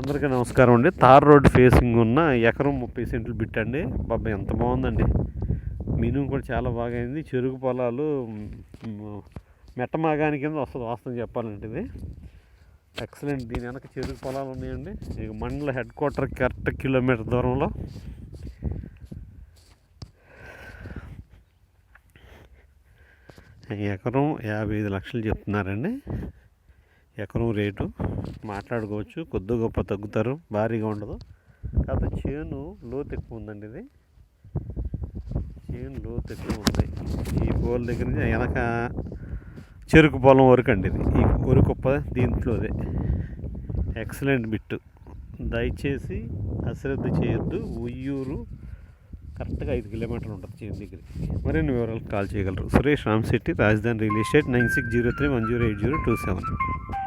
అందరికీ నమస్కారం అండి. తార్ రోడ్ ఫేసింగ్ ఉన్న ఎకరం ముప్పై సెంట్లు బిట్టండి బాబా ఎంత బాగుందండి. మినుము కూడా చాలా బాగా అయింది. చెరుకు పొలాలు మెట్టమాగాని మెట్ట మాగాని కింద వస్తుంది వాస్తవం చెప్పాలంటే ఇది. ఎక్సలెంట్ దీని వెనక చెరుకు పొలాలు ఉన్నాయండి. ఇక మండల హెడ్ క్వార్టర్ కరెక్ట్ కిలోమీటర్ దూరంలో. ఎకరం యాభై ఐదు లక్షలు చెప్తున్నారండి. ఎకరం రేటు మాట్లాడుకోవచ్చు. కొద్ది గొప్ప తగ్గుతారు. భారీగా ఉండదు. కాకపోతే చేను లోతు ఎక్కువ ఉందండి ఇది. చేను లోతు ఎక్కువ ఉంది. ఈ పోల్ దగ్గర నుంచి వెనక చెరుకు పొలం వరకు అండి ఇది. ఈ వరకుప్ప దీంట్లోదే ఎక్సలెంట్ బిట్టు దయచేసి అశ్రద్ధ చేయొద్దు. ఉయ్యూరు కరెక్ట్గా ఐదు కిలోమీటర్లు ఉంటుంది చేను దగ్గరికి. మరిన్ని వివరాలు కాల్ చేయగలరు. Suresh Ramshetti Rajadhani real estate nine six zero three one zero eight zero two seven.